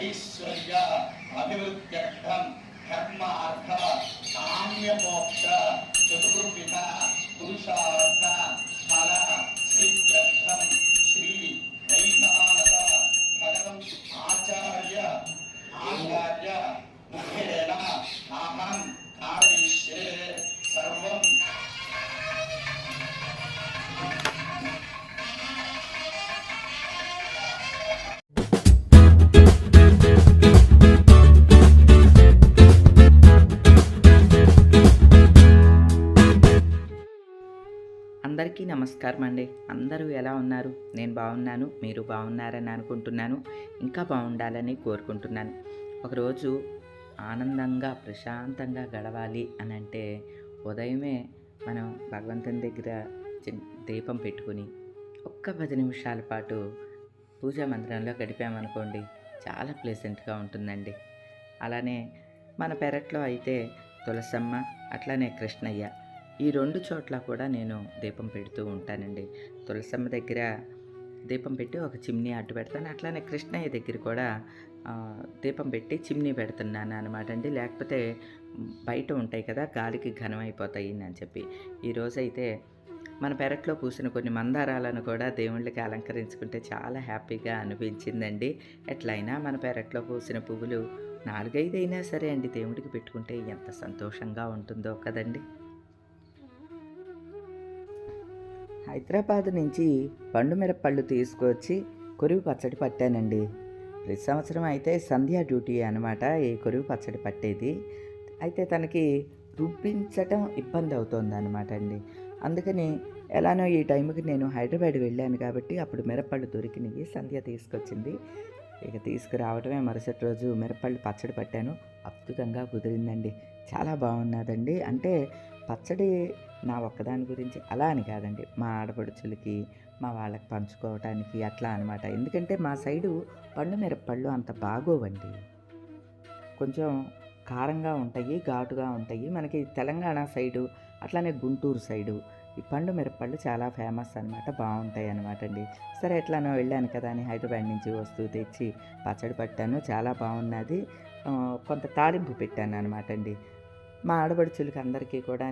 ఐశ్వర్య అభివృద్ధ్యర్థం అందరికీ నమస్కారం అండి. అందరూ ఎలా ఉన్నారు? నేను బాగున్నాను మీరు బాగున్నారని అనుకుంటున్నాను. ఇంకా బాగుండాలని కోరుకుంటున్నాను. ఒకరోజు ఆనందంగా ప్రశాంతంగా గడవాలి అని అంటే ఉదయమే మనం భగవంతుని దగ్గర దీపం పెట్టుకుని ఒక్క పది నిమిషాల పాటు పూజా మందిరంలో గడిపామనుకోండి చాలా ప్లెజెంట్గా ఉంటుందండి. అలానే మన పెరట్లో అయితే తులసమ్మ అట్లానే కృష్ణయ్య ఈ రెండు చోట్ల కూడా నేను దీపం పెడుతూ ఉంటానండి. తులసమ్మ దగ్గర దీపం పెట్టి ఒక చిమ్నీ అడ్డు పెడతాను. అట్లానే కృష్ణయ్య దగ్గర కూడా దీపం పెట్టి చిమ్నీ పెడుతున్నాను అనమాట అండి. లేకపోతే బయట ఉంటాయి కదా గాలికి ఘనమైపోతాయి అని చెప్పి. ఈరోజైతే మన పెరట్లో పూసిన కొన్ని మందారాలను కూడా దేవుళ్ళకి అలంకరించుకుంటే చాలా హ్యాపీగా అనిపించిందండి. ఎట్లయినా మన పెరట్లో పూసిన పువ్వులు నాలుగైదైనా సరే అండి దేవుడికి పెట్టుకుంటే ఎంత సంతోషంగా ఉంటుందో కదండి. హైదరాబాద్ నుంచి పండు మిరపళ్ళు తీసుకొచ్చి కొరివి పచ్చడి పట్టానండి. ప్రతి సంవత్సరం అయితే సంధ్యా డ్యూటీ అనమాట ఈ కొరివి పచ్చడి పట్టేది. అయితే తనకి రుబ్బించటం ఇబ్బంది అవుతుంది అనమాట అండి. అందుకని ఎలానో ఈ టైంకి నేను హైదరాబాద్ వెళ్ళాను కాబట్టి అప్పుడు మిరపళ్ళు దొరికినవి సంధ్య తీసుకొచ్చింది. ఇక తీసుకురావడమే మరుసటి రోజు మిరపళ్ళు పచ్చడి పట్టాను. అద్భుతంగా కుదిరిందండి. చాలా బాగున్నదండి. అంటే పచ్చడి నా ఒక్కదాని గురించి అలా అని కాదండి. మా ఆడపడుచులకి మా వాళ్ళకి పంచుకోవటానికి అట్లా అనమాట ఎందుకంటే మా సైడు పండు మిరపళ్ళు అంత బాగోవండి. కొంచెం కారంగా ఉంటాయి ఘాటుగా ఉంటాయి. మనకి తెలంగాణ సైడు అట్లానే గుంటూరు సైడు ఈ పండు మిరపళ్ళు చాలా ఫేమస్ అనమాట బాగుంటాయి అనమాట అండి. సరే ఎట్లానో వెళ్ళాను కదా అని హైదరాబాద్ నుంచి వస్తువు తెచ్చి పచ్చడి పట్టాను. చాలా బాగున్నది. కొంత తాలింపు పెట్టాను అనమాట అండి. మా ఆడబడుచులకి అందరికీ కూడా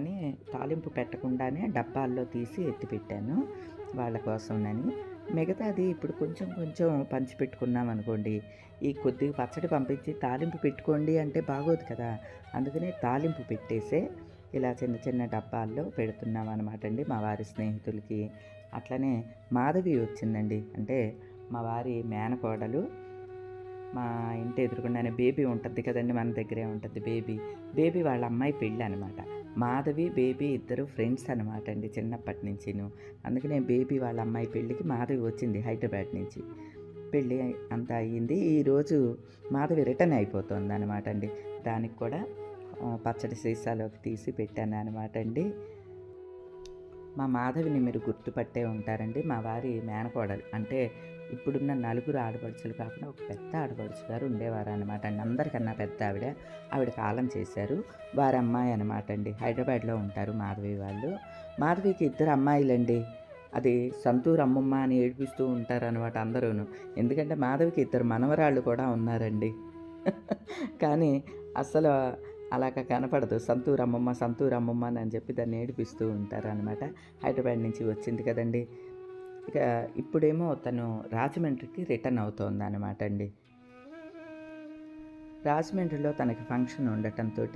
తాలింపు పెట్టకుండానే డబ్బాల్లో తీసి ఎత్తిపెట్టాను వాళ్ళ కోసంనని. మిగతాది ఇప్పుడు కొంచెం కొంచెం పంచిపెట్టుకున్నాం అనుకోండి. ఈ కొద్దిగా పచ్చడి పంపించి తాలింపు పెట్టుకోండి అంటే బాగోదు కదా. అందుకనే తాలింపు పెట్టేసే ఇలా చిన్న చిన్న డబ్బాల్లో పెడుతున్నాం అనమాట అండి మా వారి స్నేహితులకి. అట్లనే మాధవి వచ్చిందండి. అంటే మా వారి మేనకోడలు. మా ఇంటి ఎదురుకుండానే బేబీ ఉంటుంది కదండి మన దగ్గరే ఉంటుంది బేబీ. బేబీ వాళ్ళ అమ్మాయి పెళ్ళి అనమాట మాధవి బేబీ ఇద్దరు ఫ్రెండ్స్ అనమాట అండి చిన్నప్పటి నుంచి అందుకనే బేబీ వాళ్ళ అమ్మాయి పెళ్ళికి మాధవి వచ్చింది హైదరాబాద్ నుంచి. పెళ్ళి అంతా అయ్యింది. ఈరోజు మాధవి రిటర్న్ అయిపోతుంది అనమాట అండి. దానికి కూడా పచ్చడి సీసాలోకి తీసి పెట్టాను అనమాట అండి. మా మాధవిని మీరు గుర్తుపట్టే ఉంటారండి. మా వారి మేనకోడలు. అంటే ఇప్పుడున్న నలుగురు ఆడపడుచులు కాకుండా ఒక పెద్ద ఆడపడుచు గారు ఉండేవారు అనమాట అండి. అందరికన్నా పెద్ద ఆవిడ. ఆవిడ కాలం చేశారు. వారి అమ్మాయి అనమాట అండి. హైదరాబాద్లో ఉంటారు మాధవి వాళ్ళు. మాధవికి ఇద్దరు అమ్మాయిలండి. అది సంతూర్ అమ్మమ్మ అని ఏడిపిస్తూ ఉంటారు అనమాట అందరూను. ఎందుకంటే మాధవికి ఇద్దరు మనవరాళ్ళు కూడా ఉన్నారండి. కానీ అసలు అలాగ కనపడదు. సంతూర్ అమ్మమ్మ సంతూర్ అమ్మమ్మ అని చెప్పి దాన్ని ఏడిపిస్తూ ఉంటారు అనమాట హైదరాబాద్ నుంచి వచ్చింది కదండి. ఇక ఇప్పుడేమో తను రాజమండ్రికి రిటర్న్ అవుతోంది అనమాట అండి. రాజమండ్రిలో తనకి ఫంక్షన్ ఉండటంతో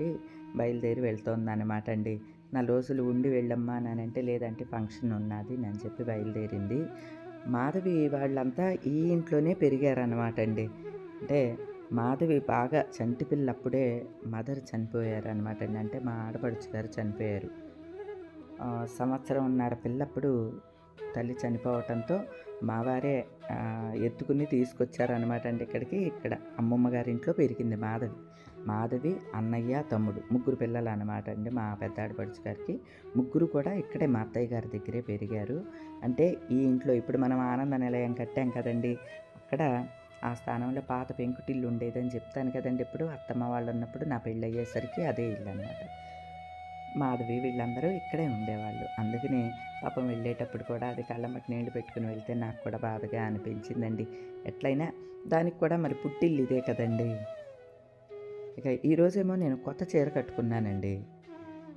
బయలుదేరి వెళ్తోంది అనమాట అండి. నా రోజులు ఉండి వెళ్ళమ్మా నానంటే అంటే లేదంటే ఫంక్షన్ ఉన్నది అని చెప్పి బయలుదేరింది. మాధవి వాళ్ళంతా ఈ ఇంట్లోనే పెరిగారనమాట అండి. అంటే మాధవి బాగా చంటి పిల్లప్పుడే మదర్ చనిపోయారనమాట అండి. అంటే మా ఆడపడుచు గారు చనిపోయారు. సంవత్సరం ఉన్నర పిల్లప్పుడు తల్లి చనిపోవటంతో మావారే ఎత్తుకుని తీసుకొచ్చారనమాట అండి ఇక్కడికి. ఇక్కడ అమ్మమ్మ గారి ఇంట్లో పెరిగింది మాధవి. మాధవి అన్నయ్య తమ్ముడు ముగ్గురు పిల్లలు అనమాట అండి మా పెద్ద ఆడపడుచు గారికి. ముగ్గురు కూడా ఇక్కడే మా అత్తయ్య గారి దగ్గరే పెరిగారు. అంటే ఈ ఇంట్లో ఇప్పుడు మనం ఆనంద నిలయం కట్టాం కదండి. అక్కడ ఆ స్థానంలో పాత పెంకుటిల్లు ఉండేదని చెప్తాను కదండి. ఇప్పుడు అత్తమ్మ వాళ్ళు ఉన్నప్పుడు నా పెళ్ళి అయ్యేసరికి అదే ఇల్లు అనమాట మాధవి వీళ్ళందరూ ఇక్కడే ఉండేవాళ్ళు. అందుకని పాపం వెళ్ళేటప్పుడు కూడా అది కళ్ళమ్మకి నీళ్ళు పెట్టుకుని వెళ్తే నాకు కూడా బాధగా అనిపించిందండి. ఎట్లయినా దానికి కూడా మరి పుట్టిల్లు ఇదే కదండి. ఇక ఈరోజేమో నేను కొత్త చీర కట్టుకున్నానండి.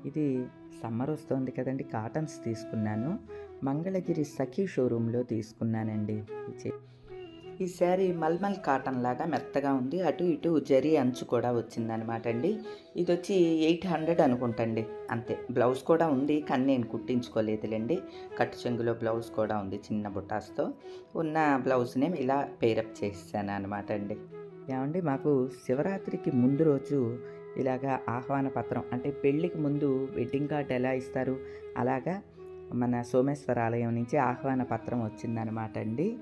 ఇది సమ్మర్ వస్తుంది కదండి కాటన్స్ తీసుకున్నాను. మంగళగిరి సఖీ షోరూంలో తీసుకున్నానండి ఈ ఈ శారీ మల్మల్ కాటన్ లాగా మెత్తగా ఉంది. అటు ఇటు జరీ అంచు కూడా వచ్చిందనమాట అండి. ఇది వచ్చి ఎయిట్ హండ్రెడ్ అనుకుంటండి. అంతే బ్లౌజ్ కూడా ఉంది కానీ నేను కుట్టించుకోలేదులేండి. కట్టు చెంగులో బ్లౌజ్ కూడా ఉంది చిన్న బుటాస్తో. ఉన్న బ్లౌజ్నే ఇలా పేరప్ చేశాను అనమాట అండి. ఏమండి మాకు శివరాత్రికి ముందు రోజు ఇలాగా ఆహ్వాన పత్రం అంటే పెళ్ళికి ముందు వెడ్డింగ్ కార్డ్ ఎలా ఇస్తారు అలాగా మన సోమేశ్వర ఆలయం నుంచి ఆహ్వాన పత్రం వచ్చిందనమాట అండి.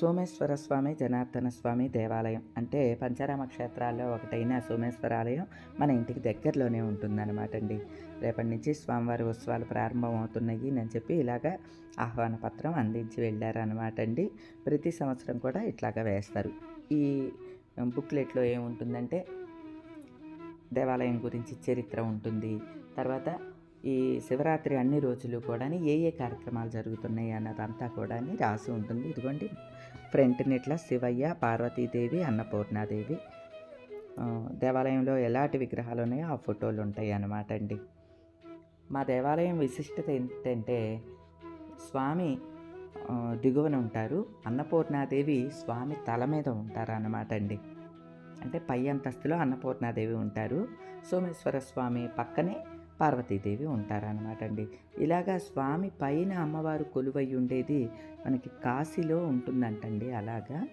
సోమేశ్వర స్వామి జనార్దన స్వామి దేవాలయం. అంటే పంచారామ క్షేత్రాల్లో ఒకటైన సోమేశ్వర ఆలయం మన ఇంటికి దగ్గరలోనే ఉంటుందన్నమాట అండి. రేపటి నుంచి స్వామివారి ఉత్సవాలు ప్రారంభం అవుతున్నాయి అని చెప్పి ఇలాగా ఆహ్వాన పత్రం అందించి వెళ్ళారనమాట అండి. ప్రతి సంవత్సరం కూడా ఇట్లాగా వేస్తారు. ఈ బుక్లెట్లో ఏముంటుందంటే దేవాలయం గురించి చరిత్ర ఉంటుంది. తర్వాత ఈ శివరాత్రి అన్ని రోజులు కూడా ఏ ఏ కార్యక్రమాలు జరుగుతున్నాయి అన్నదంతా కూడా రాసి ఉంటుంది. ఇదిగోండి ఫ్రంట్ని ఇట్లా శివయ్య పార్వతీదేవి అన్నపూర్ణాదేవి. దేవాలయంలో ఎలాంటి విగ్రహాలు ఉన్నాయో ఆ ఫోటోలు ఉంటాయి అన్నమాట అండి. మా దేవాలయం విశిష్టత ఏంటంటే స్వామి దిగువన ఉంటారు. అన్నపూర్ణాదేవి స్వామి తల మీద ఉంటారు అన్నమాట అండి. అంటే పై అంతస్తులో అన్నపూర్ణాదేవి ఉంటారు. సోమేశ్వర స్వామి పక్కనే పార్వతీదేవి ఉంటారనమాట అండి ఇలాగా స్వామి పైన అమ్మవారు కొలువై ఉండేది మనకి కాశీలో ఉంటుందంటండి అలాగా.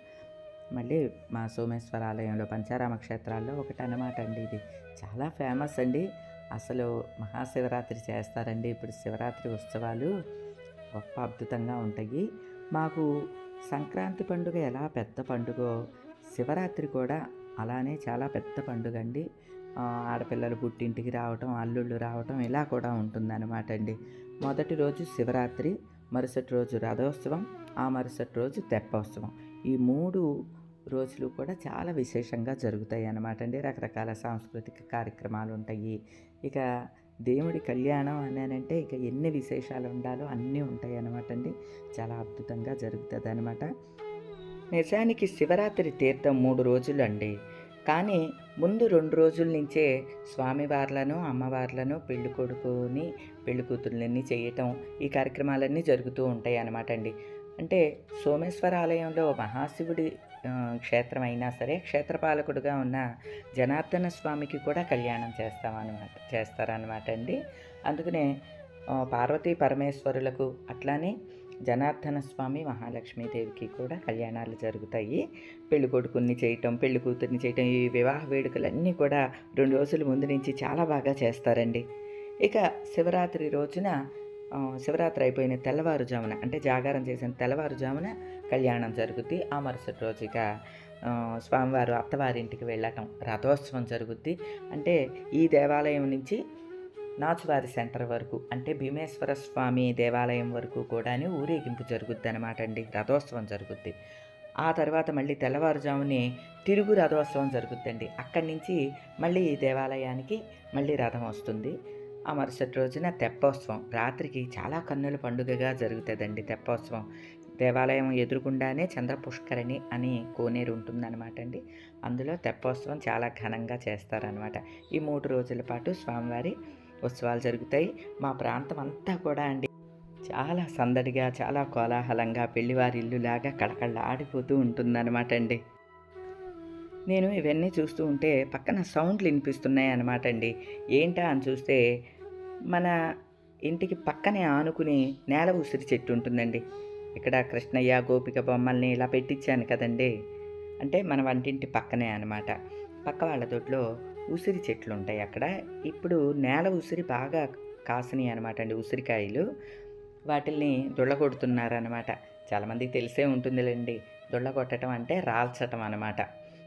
మళ్ళీ మా సోమేశ్వర ఆలయంలో పంచారామ క్షేత్రాల్లో ఒకటి అనమాట అండి ఇది. చాలా ఫేమస్ అండి అసలు మహాశివరాత్రి చేస్తారండి ఇప్పుడు శివరాత్రి ఉత్సవాలు. గొప్ప అద్భుతంగా ఉంటాయి. మాకు సంక్రాంతి పండుగ ఎలా పెద్ద పండుగో శివరాత్రి కూడా అలానే చాలా పెద్ద పండుగ అండి ఆడపిల్లలు పుట్టింటికి రావటం అల్లుళ్ళు రావటం ఇలా కూడా ఉంటుందన్నమాట అండి. మొదటి రోజు శివరాత్రి మరుసటి రోజు రథోత్సవం ఆ మరుసటి రోజు తెప్పోత్సవం. ఈ మూడు రోజులు కూడా చాలా విశేషంగా జరుగుతాయి అన్నమాట అండి. రకరకాల సాంస్కృతిక కార్యక్రమాలు ఉంటాయి. ఇక దేవుడి కళ్యాణం అని అంటే ఇక ఎన్ని విశేషాలు ఉండాలో అన్నీ ఉంటాయి అన్నమాట అండి. చాలా అద్భుతంగా జరుగుతుంది అనమాట నిజానికి శివరాత్రి తీర్థం మూడు రోజులు అండి. కానీ ముందు రెండు రోజుల నుంచే స్వామివార్లను అమ్మవార్లను పెళ్ళి కొడుకుని పెళ్ళి కూతుర్లన్నీ చేయటం ఈ కార్యక్రమాలన్నీ జరుగుతూ ఉంటాయి అన్నమాట అండి. అంటే సోమేశ్వర ఆలయంలో మహాశివుడి క్షేత్రం అయినా సరే క్షేత్రపాలకుడుగా ఉన్న జనార్దన స్వామికి కూడా కళ్యాణం చేస్తామన్నమాట చేస్తారన్నమాట అండి. అందుకనే పార్వతీ పరమేశ్వరులకు అట్లానే జనార్దన స్వామి మహాలక్ష్మీదేవికి కూడా కళ్యాణాలు జరుగుతాయి. పెళ్ళి కొడుకుని చేయటం పెళ్ళి కూతుర్ని చేయటం ఈ వివాహ వేడుకలన్నీ కూడా రెండు రోజుల ముందు నుంచి చాలా బాగా చేస్తారండి. ఇక శివరాత్రి రోజున శివరాత్రి అయిపోయిన తెల్లవారుజామున అంటే జాగారం చేసిన తెల్లవారుజామున కళ్యాణం జరుగుద్ది. ఆ మరుసటి రోజు ఇక స్వామివారు అత్తవారింటికి వెళ్ళటం రథోత్సవం జరుగుద్ది. అంటే ఈ దేవాలయం నుంచి నాచువారి సెంటర్ వరకు అంటే భీమేశ్వర స్వామి దేవాలయం వరకు కూడాని ఊరేగింపు జరుగుద్ది అనమాట అండి. రథోత్సవం జరుగుద్ది. ఆ తర్వాత మళ్ళీ తెల్లవారుజామునే తిరుగు రథోత్సవం జరుగుద్దండి. అక్కడి నుంచి మళ్ళీ ఈ దేవాలయానికి మళ్ళీ రథం వస్తుంది. ఆ మరుసటి రోజున తెప్పోత్సవం. రాత్రికి చాలా కన్నుల పండుగగా జరుగుతుందండి తెప్పోత్సవం. దేవాలయం ఎదురుగుండానే చంద్రపుష్కరిణి అని కోనేరు ఉంటుందన్నమాట అండి అందులో తెప్పోత్సవం చాలా ఘనంగా చేస్తారనమాట ఈ మూడు రోజుల పాటు స్వామివారి ఉత్సవాలు జరుగుతాయి. మా ప్రాంతం అంతా కూడా అండి. చాలా సందడిగా చాలా కోలాహలంగా పెళ్ళివారి ఇల్లులాగా కళకళ ఆడిపోతూ ఉంటుందన్నమాట అండి నేను ఇవన్నీ చూస్తూ ఉంటే పక్కన సౌండ్లు వినిపిస్తున్నాయి అనమాట అండి ఏంటా అని చూస్తే మన ఇంటికి పక్కనే ఆనుకుని నేల ఉసిరి చెట్టు ఉంటుందండి. ఇక్కడ కృష్ణయ్య గోపిక బొమ్మల్ని ఇలా పెట్టించాను కదండి. అంటే మన వంటింటి పక్కనే అనమాట పక్క వాళ్ళ తోటలో ఉసిరి చెట్లు ఉంటాయి అక్కడ. ఇప్పుడు నేల ఉసిరి బాగా కాసినాయి అనమాట అండి ఉసిరికాయలు. వాటిల్ని దుళ్ళగొడుతున్నారనమాట చాలామందికి తెలిసే ఉంటుందిలేండి. దుళ్ళగొట్టడం అంటే రాల్చటం అనమాట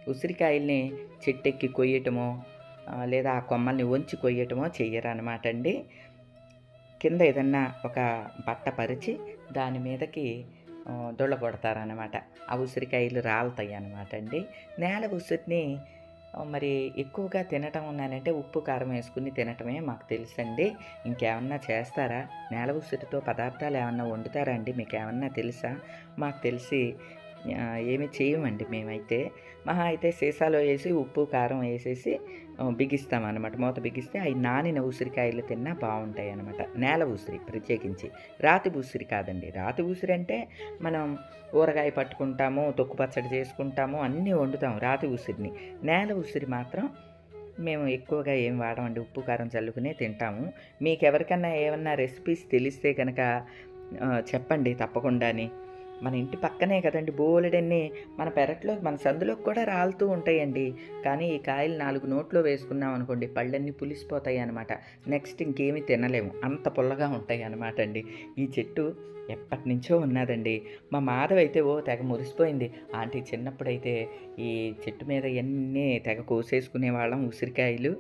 ఉసిరికాయల్ని చెట్టెక్కి కొయ్యటమో లేదా ఆ కొమ్మల్ని వంచి కొయ్యటమో చెయ్యరనమాట అండి. కింద ఏదన్నా ఒక బట్ట పరిచి దాని మీదకి ఆ, ఆ ఉసిరికాయలు రాలుతాయి అనమాట అండి. నేల ఉసిరిని మరి ఎక్కువగా తినటం ఉన్నానంటే ఉప్పు కారం వేసుకుని తినటమే మాకు తెలుసండి. ఇంకేమన్నా చేస్తారా? నేల ఉసిరితో పదార్థాలు ఏమన్నా వండుతారా అండి? మీకు ఏమన్నా తెలుసా? మాకు తెలిసి ఏమి చేయమండి మేమైతే. మహా అయితే సీసాలో వేసి ఉప్పు కారం వేసేసి బిగిస్తాం అనమాట మూత బిగిస్తే అవి నానిన ఉసిరికాయలు తిన్నా బాగుంటాయి అనమాట నేల ఉసిరి ప్రత్యేకించి. రాతి ఉసిరి కాదండి. రాతి ఉసిరి అంటే మనం ఊరగాయ పట్టుకుంటాము తొక్కు పచ్చడి చేసుకుంటాము అన్నీ వండుతాం రాతి ఉసిరిని. నేల ఉసిరి మాత్రం మేము ఎక్కువగా ఏం వాడమండి. ఉప్పు కారం చల్లుకునే తింటాము. మీకు ఎవరికన్నా ఏమన్నా రెసిపీస్ తెలిస్తే కనుక చెప్పండి తప్పకుండాని. మన ఇంటి పక్కనే కదండి బోలెడన్ని మన పెరట్లో మన సందులోకి కూడా రాలుతూ ఉంటాయండి. కానీ ఈ కాయలు నాలుగు నోట్లో వేసుకున్నాం అనుకోండి పళ్ళన్నీ పులిసిపోతాయి అనమాట నెక్స్ట్ ఇంకేమీ తినలేము. అంత పుల్లగా ఉంటాయి అనమాట అండి. ఈ చెట్టు ఎప్పటి నుంచో ఉన్నదండి. మా మాధవ్ అయితే ఓ తెగ మురిసిపోయింది. ఆంటీ చిన్నప్పుడైతే ఈ చెట్టు మీద ఎన్ని తెగ కోసేసుకునే వాళ్ళం ఉసిరికాయలు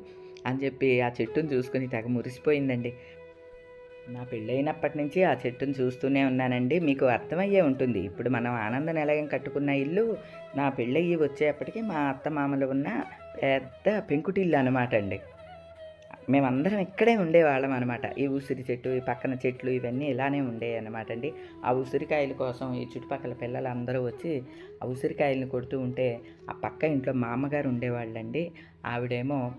అని చెప్పి ఆ చెట్టును చూసుకుని తెగ మురిసిపోయిందండి. నా పెళ్ళైనప్పటి నుంచి ఆ చెట్టును చూస్తూనే ఉన్నానండి. మీకు అర్థమయ్యే ఉంటుంది. ఇప్పుడు మనం ఆనంద నిలయం కట్టుకున్న ఇల్లు నా పెళ్ళయ్యి వచ్చేప్పటికి మా అత్త మామలు ఉన్న పెద్ద పెంకుటిల్లు అనమాట అండి. మేమందరం ఇక్కడే ఉండేవాళ్ళం అనమాట ఈ ఉసిరి చెట్టు ఈ పక్కన చెట్లు ఇవన్నీ ఇలానే ఉండేవి అనమాట అండి. ఆ ఉసిరికాయల కోసం ఈ చుట్టుపక్కల పిల్లలు అందరూ వచ్చి ఆ ఉసిరికాయలను కొడుతూ ఉంటే ఆ పక్క ఇంట్లో మా అమ్మగారు ఉండేవాళ్ళండి. ఆవిడేమో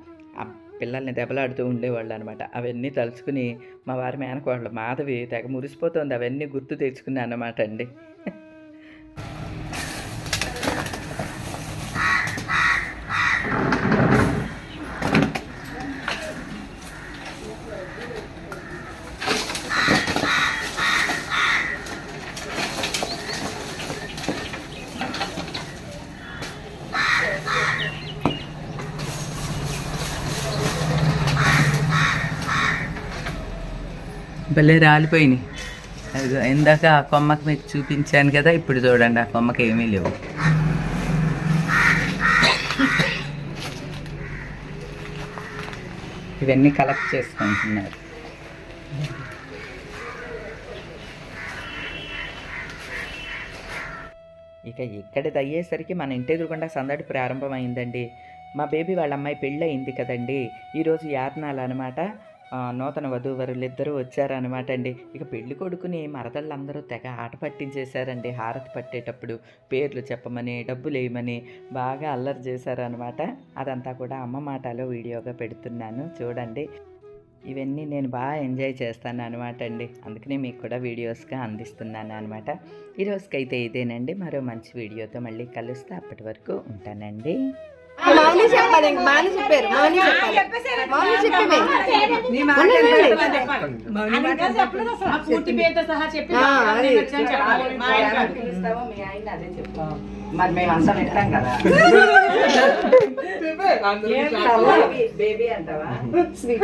పిల్లల్ని దెబ్బలాడుతూ ఉండేవాళ్ళు అనమాట అవన్నీ తలుచుకుని మా వారి మేనకోడలు మాధవి తెగ మురిసిపోతుంది. అవన్నీ గుర్తు తెచ్చుకుని అన్నమాట అండి. భలే రాలిపోయినాయి. అదిగో ఇందాక ఆ కొమ్మకి మీకు చూపించాను కదా ఇప్పుడు చూడండి ఆ కొమ్మకి ఏమీ లేవు. ఇవన్నీ కలెక్ట్ చేసుకుంటున్నారు. ఇక ఇక్కడ అయ్యేసరికి మన ఇంటి ఎదురుకుండా సందడి ప్రారంభమైందండి. మా బేబీ వాళ్ళ అమ్మాయి పెళ్ళి అయింది కదండి. ఈరోజు యాతనాలు అనమాట నూతన వధూవరులు ఇద్దరూ వచ్చారనమాట అండి. ఇక పెళ్ళి కొడుకుని మరదళ్ళందరూ తెగ ఆట పట్టించేశారండి. హారతి పట్టేటప్పుడు పేర్లు చెప్పమని డబ్బులు వేయమని బాగా అల్లరి చేశారనమాట అదంతా కూడా అమ్మ మాటలో వీడియోగా పెడుతున్నాను. చూడండి. ఇవన్నీ నేను బాగా ఎంజాయ్ చేస్తాను అనమాట అండి. అందుకనే మీకు కూడా వీడియోస్గా అందిస్తున్నాను అనమాట ఈరోజుకైతే ఇదేనండి. మరో మంచి వీడియోతో మళ్ళీ కలుస్తే. అప్పటి వరకు ఉంటానండి. మౌని చెప్పాలి మౌని చెప్పారు మౌని చెప్పాలి. మౌని చెప్పమే. పూర్తి పేరుతో సహా చెప్పి ఆ, అది. చెప్పాలి. మా ఆయన మరి మేము అంతా వింటాం కదా. బేబీ అంటావా? స్వీట్